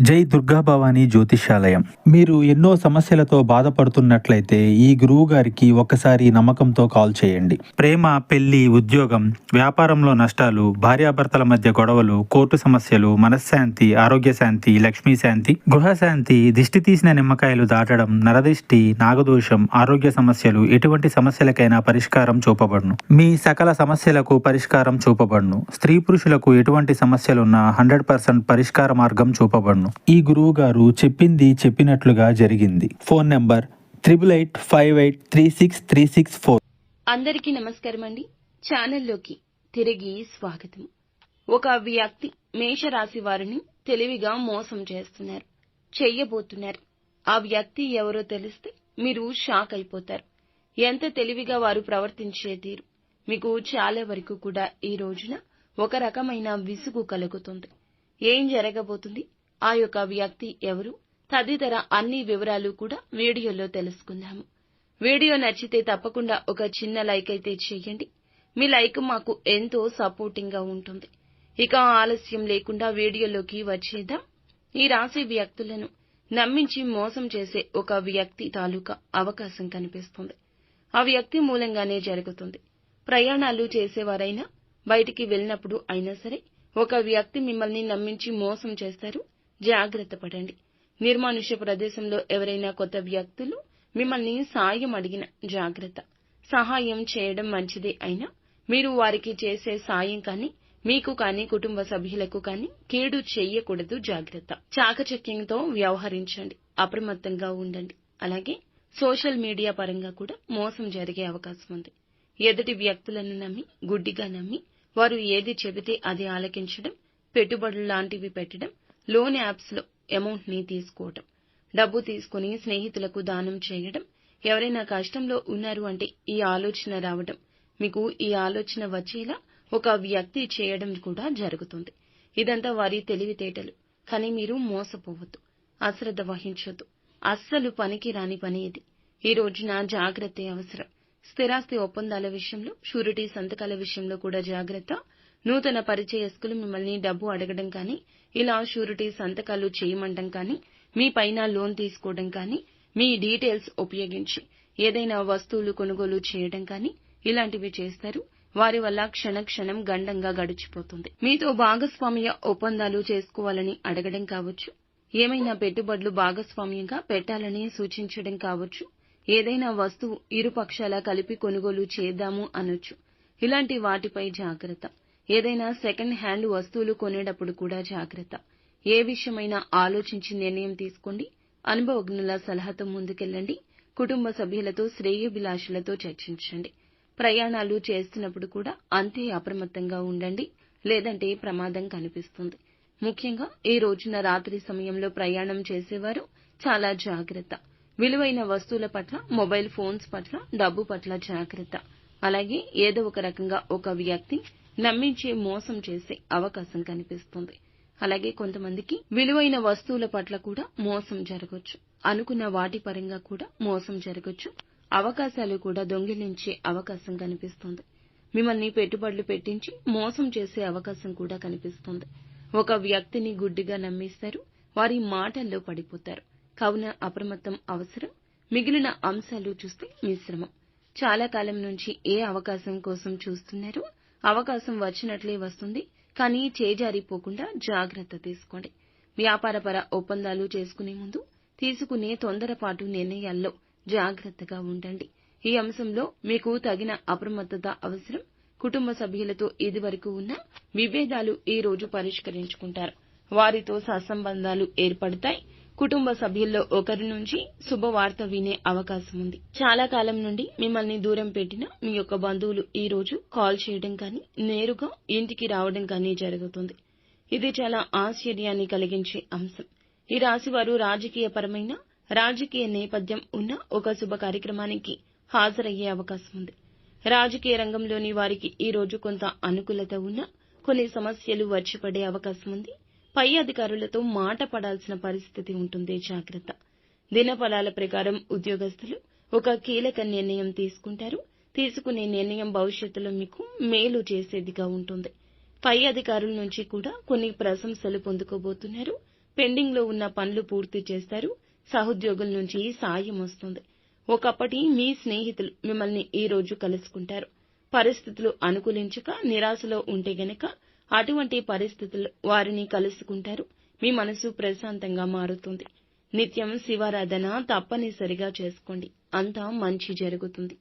జై దుర్గా భవానీ జ్యోతిష్యాలయం మీరు ఎన్నో సమస్యలతో బాధపడుతున్నట్లయితే ఈ గురువు గారికి ఒక్కసారి నమ్మకంతో కాల్ చేయండి. ప్రేమ పెళ్ళి ఉద్యోగం వ్యాపారంలో నష్టాలు భార్యాభర్తల మధ్య గొడవలు కోర్టు సమస్యలు మనశ్శాంతి ఆరోగ్య శాంతి లక్ష్మీ శాంతి గృహశాంతి దిష్టి తీసిన నిమ్మకాయలు దాటడం నరదిష్టి నాగదోషం ఆరోగ్య సమస్యలు ఎటువంటి సమస్యలకైనా పరిష్కారం చూపబడును. మీ సకల సమస్యలకు పరిష్కారం చూపబడును. స్త్రీ పురుషులకు ఎటువంటి సమస్యలున్నా హండ్రెడ్ పర్సెంట్ పరిష్కార మార్గం చూపబడును. ఈ గురువు గారు చెప్పింది చెప్పినట్లుగా జరిగింది. Phone number triple eight five eight three six three six four. అందరికీ నమస్కారం అండి ఛానల్లోకి తిరిగి స్వాగతం. ఒక వ్యక్తి మేషరాశి వారిని తెలివిగా మోసం చేస్తున్నారు చెయ్యబోతున్నారు. ఆ వ్యక్తి ఎవరో తెలిస్తే మీరు షాక్ అయిపోతారు. ఎంత తెలివిగా వారు ప్రవర్తించే తీరు. మీకు చాలా వరకు కూడా ఈ రోజున ఒక రకమైన విసుగు కలుగుతుంది. ఏం జరగబోతుంది? ఆ యొక్క వ్యక్తి ఎవరు? తదితర అన్ని వివరాలు కూడా వీడియోలో తెలుసుకుందాము. వీడియో నచ్చితే తప్పకుండా ఒక చిన్న లైక్ అయితే చేయండి. మీ లైక్ మాకు ఎంతో సపోర్టింగ్గా ఉంటుంది. ఇక ఆలస్యం లేకుండా వీడియోలోకి వచ్చేద్దాం. ఈ రాశి వ్యక్తులను నమ్మించి మోసం చేసే ఒక వ్యక్తి తాలూకా అవకాశం కనిపిస్తుంది. ఆ వ్యక్తి మూలంగానే జరుగుతుంది. ప్రయాణాలు చేసేవారైనా బయటికి వెళ్ళినప్పుడు అయినా సరే ఒక వ్యక్తి మిమ్మల్ని నమ్మించి మోసం చేస్తారు. జాగ్రత్త పడండి. నిర్మానుష్య ప్రదేశంలో ఎవరైనా కొత్త వ్యక్తులు మిమ్మల్ని సాయం అడిగిన జాగ్రత్త. సహాయం చేయడం మంచిదే అయినా మీరు వారికి చేసే సాయం కానీ మీకు కానీ కుటుంబ సభ్యులకు కానీ కీడు చెయ్యకూడదు జాగ్రత్త. చాకచక్యంతో వ్యవహరించండి. అప్రమత్తంగా ఉండండి. అలాగే సోషల్ మీడియా పరంగా కూడా మోసం జరిగే అవకాశం ఉంది. ఎదుటి వ్యక్తులను నమ్మి గుడ్డిగా నమ్మి వారు ఏది చెబితే అది ఆలకించడం పెట్టుబడులు లాంటివి పెట్టడం లోన్ యాప్స్లో అమౌంట్ని తీసుకోవడం డబ్బు తీసుకుని స్నేహితులకు దానం చేయడం ఎవరైనా కష్టంలో ఉన్నారు అంటే ఈ ఆలోచన రావడం మీకు ఈ ఆలోచన వచ్చేలా ఒక వ్యక్తి చేయడం కూడా జరుగుతుంది. ఇదంతా వారి తెలివితేటలు. కానీ మీరు మోసపోవద్దు. అశ్రద్ధ వహించొద్దు. అస్సలు పనికి రాని పని ఇది. ఈ రోజున జాగ్రత్త అవసరం. స్థిరాస్తి ఒప్పందాల విషయంలో షూరిటీ సంతకాల విషయంలో కూడా జాగ్రత్త. నూతన పరిచయస్కులు మిమ్మల్ని డబ్బు అడగడం కానీ ఇలా షూరిటీ సంతకాలు చేయమండం కానీ మీ పైన లోన్ తీసుకోవడం కానీ మీ డీటెయిల్స్ ఉపయోగించి ఏదైనా వస్తువులు కొనుగోలు చేయడం కానీ ఇలాంటివి చేస్తారు. వారి వల్ల క్షణ క్షణం గండంగా గడిచిపోతుంది. మీతో భాగస్వామ్య ఒప్పందాలు చేసుకోవాలని అడగడం కావచ్చు. ఏమైనా పెట్టుబడులు భాగస్వామ్యంగా పెట్టాలని సూచించడం కావచ్చు. ఏదైనా వస్తువు ఇరు పక్షాల కలిపి కొనుగోలు చేద్దాము అనొచ్చు. ఇలాంటి వాటిపై జాగ్రత్త. ఏదైనా సెకండ్ హ్యాండ్ వస్తువులు కొనేటప్పుడు కూడా జాగ్రత్త. ఏ విషయమైనా ఆలోచించి నిర్ణయం తీసుకోండి. అనుభవజ్ఞుల సలహాతో ముందుకెళ్ళండి. కుటుంబ సభ్యులతో శ్రేయోభిలాషులతో చర్చించండి. ప్రయాణాలు చేస్తున్నప్పుడు కూడా అంతే అప్రమత్తంగా ఉండండి. లేదంటే ప్రమాదం కనిపిస్తుంది. ముఖ్యంగా ఈ రోజున రాత్రి సమయంలో ప్రయాణం చేసేవారు చాలా జాగ్రత్త. విలువైన వస్తువుల పట్ల మొబైల్ ఫోన్స్ పట్ల డబ్బు పట్ల జాగ్రత్త. అలాగే ఏదో ఒక రకంగా ఒక వ్యక్తి నమ్మించి మోసం చేసే అవకాశం కనిపిస్తుంది. అలాగే కొంతమందికి విలువైన వస్తువుల పట్ల కూడా మోసం జరగొచ్చు. అనుకున్న వాటి పరంగా కూడా మోసం జరగొచ్చు. అవకాశాలు కూడా దొంగిలించే అవకాశం కనిపిస్తుంది. మిమ్మల్ని పెట్టుబడులు పెట్టించి మోసం చేసే అవకాశం కూడా కనిపిస్తుంది. ఒక వ్యక్తిని గుడ్డిగా నమ్మిస్తారు. వారి మాటల్లో పడిపోతారు. కావున అప్రమత్తం అవసరం. మిగిలిన అంశాలు చూస్తే మిశ్రమం. చాలా కాలం నుంచి ఏ అవకాశం కోసం చూస్తున్నారు? అవకాశం వచ్చినట్లే వస్తుంది కానీ చేజారిపోకుండా జాగ్రత్త తీసుకోండి. వ్యాపారపర ఒప్పందాలు చేసుకునే ముందు తీసుకునే తొందరపాటు నిర్ణయాల్లో జాగ్రత్తగా ఉండండి. ఈ అంశంలో మీకు తగిన అప్రమత్తత అవసరం. కుటుంబ సభ్యులతో ఇదివరకు ఉన్న విభేదాలు ఈ రోజు పరిష్కరించుకుంటారు. వారితో సత్సంబంధాలు ఏర్పడతాయి. కుటుంబ సభ్యుల్లో ఒకరి నుంచి శుభవార్త వినే అవకాశం ఉంది. చాలా కాలం నుండి మిమ్మల్ని దూరం పెట్టిన మీ యొక్క బంధువులు ఈ రోజు కాల్ చేయడం కానీ నేరుగా ఇంటికి రావడం కానీ జరుగుతుంది. ఇది చాలా ఆశ్చర్యాన్ని కలిగించే అంశం. ఈ రాశి వారు రాజకీయపరమైన రాజకీయ నేపథ్యం ఉన్న ఒక శుభ కార్యక్రమానికి హాజరయ్యే అవకాశం ఉంది. రాజకీయ రంగంలోని వారికి ఈ రోజు కొంత అనుకూలత ఉన్న కొన్ని సమస్యలు వచ్చిపడే అవకాశం ఉంది. పై అధికారులతో మాట పడాల్సిన పరిస్థితి ఉంటుంది. జాగ్రత్త. దినఫలాల ప్రకారం ఉద్యోగస్తులు ఒక కీలక నిర్ణయం తీసుకుంటారు. తీసుకునే నిర్ణయం భవిష్యత్తులో మీకు మేలు చేసేదిగా ఉంటుంది. పై అధికారుల నుంచి కూడా కొన్ని ప్రశంసలు పొందుకోబోతున్నారు. పెండింగ్లో ఉన్న పనులు పూర్తి చేస్తారు. సహోద్యోగుల నుంచి సాయం వస్తుంది. ఒకప్పటి మీ స్నేహితులు మిమ్మల్ని ఈ రోజు కలుసుకుంటారు. పరిస్థితులు అనుకూలించక నిరాశలో ఉంటే గనక అటువంటి పరిస్థితుల్లో వారిని కలుసుకుంటారు. మీ మనసు ప్రశాంతంగా మారుతుంది. నిత్యం శివారాధన తప్పనిసరిగా చేసుకోండి. అంతా మంచి జరుగుతుంది.